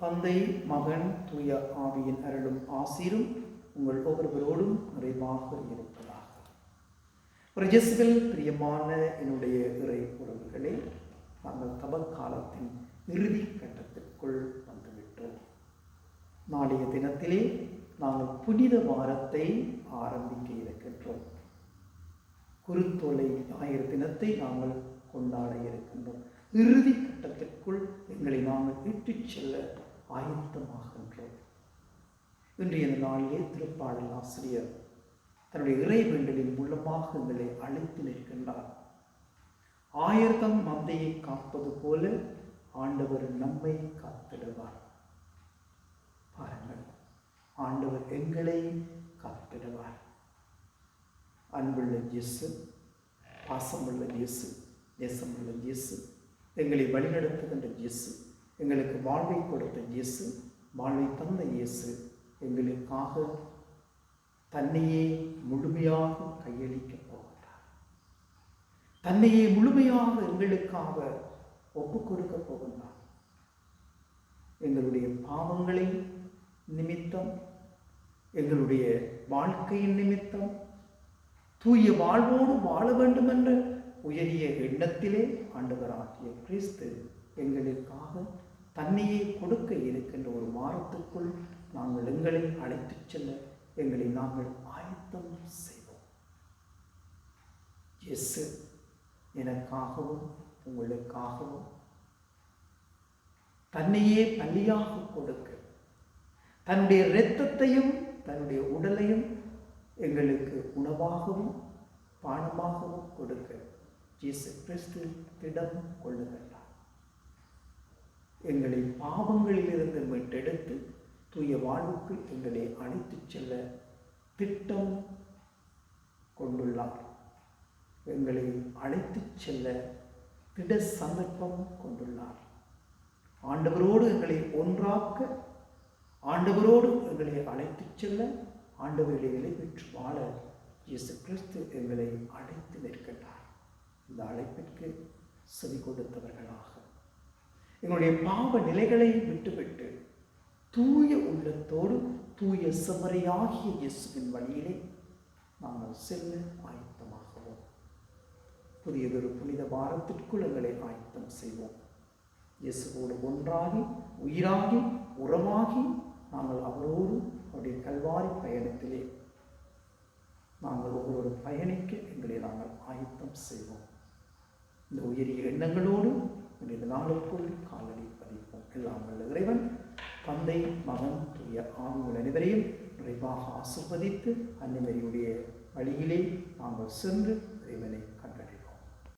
தந்தை மகன் தூய ஆவியின் அருளும் ஆசீரும் உங்கள் ஒவ்வொருவரோடும் நிறைவாக இருப்பதாக. ஒரு பிரியமான என்னுடைய இறை உறவுகளே நாங்கள் தவக்காலத்தின் இறுதி கட்டத்திற்குள் வந்துவிட்டோம். நாளைய தினத்திலே நாங்கள் புனித வாரத்தை ஆரம்பிக்க இருக்கின்றோம். குருத்தோலை ஞாயிறு தினத்தை நாங்கள் கொண்டாட இருக்கின்றோம். இறுதி கட்டத்திற்குள் எங்களை நாங்கள் இட்டுச் செல்ல ஆயத்தமாகின்றோம் இன்றைய நாளிலே திருப்பாடல் ஆசிரியர் தன்னுடைய இறை வேண்டலின் மூலமாக எங்களை அழைத்து நிற்கின்றார். ஆயிரத்தம் மந்தையை காப்பது போல ஆண்டவர் நம்மை காத்திடுவார். பாருங்கள் ஆண்டவர் எங்களை காத்திடுவார். அன்புள்ள இயேசு பாசமுள்ள இயேசு நேசமுள்ள இயேசு எங்களை வழிநடத்துகின்ற இயேசு எங்களுக்கு வாழ்வை கொடுத்த இயேசு வாழ்வை தந்த இயேசு எங்களுக்காக தன்னையே முழுமையாக கையளிக்கப் போகிறார் தன்னையே முழுமையாக எங்களுக்காக ஒப்பு கொடுக்க போகின்றார். எங்களுடைய பாவங்களை நிமித்தம் எங்களுடைய வாழ்க்கையின் நிமித்தம் தூய வாழ்வோடு வாழ வேண்டும் என்ற உயரிய எண்ணத்திலே ஆண்டவராகிய கிறிஸ்து எங்களுக்காக தன்னையே கொடுக்க இருக்கின்ற ஒரு வாரத்துக்குள் நாங்கள் எங்களை அழைத்துச் செல்ல எங்களை நாங்கள் ஆயத்தம் செய்வோம். இயேசு எனக்காகவும் உங்களுக்காகவும் தன்னையே பலியாக கொடுக்க தன்னுடைய இரத்தத்தையும் தன்னுடைய உடலையும் எங்களுக்கு உணவாகவும் பானமாகவும் கொடுக்க ஜீசு கிறிஸ்து திடம் கொள்ளுங்கள். எங்களை பாவங்களிலிருந்து மீட்டெடுத்து தூய வாழ்வுக்கு எங்களை அழைத்துச் செல்ல திட்டம் கொண்டுள்ளார். எங்களை அழைத்துச் செல்ல திட சந்தர்ப்பம் கொண்டுள்ளார். ஆண்டவரோடு எங்களை ஒன்றாக்க ஆண்டவரோடு எங்களை அழைத்துச் செல்ல ஆண்டவர்களை நிலைபெற்று வாழ இயேசு கிறிஸ்து எங்களை அழைத்து நிற்கின்றார் இந்த அழைப்பிற்கு செவி கொடுத்தவர்களாக எங்களுடைய பாவ நிலைகளை விட்டுவிட்டு தூய உள்ளத்தோடு தூய செம்மறையாகிய இயேசுவின் வழியிலே நாங்கள் செல்ல ஆயத்தமாகவும். புதியதொரு புனித வாரத்திற்குள் எங்களை ஆயத்தம் செய்வோம். இயேசுவோடு ஒன்றாகி உயிராகி உரமாகி நாங்கள் அவரோடு அவருடைய கல்வாரி பயணத்திலே நாங்கள் ஒவ்வொரு பயணிக்க எங்களை நாங்கள் ஆயத்தம் செய்வோம். இந்த உயரிய எண்ணங்களோடு இந்த நாளுக்குள் காலடி பதிப்போம். எல்லாம் வல்ல இறைவன் தந்தை மகன் தூய ஆண்கள் அனைவரையும் நிறைவாக ஆசிர்வதித்து அன்னைவரியுடைய வழியிலே நாங்கள் சென்று இறைவனை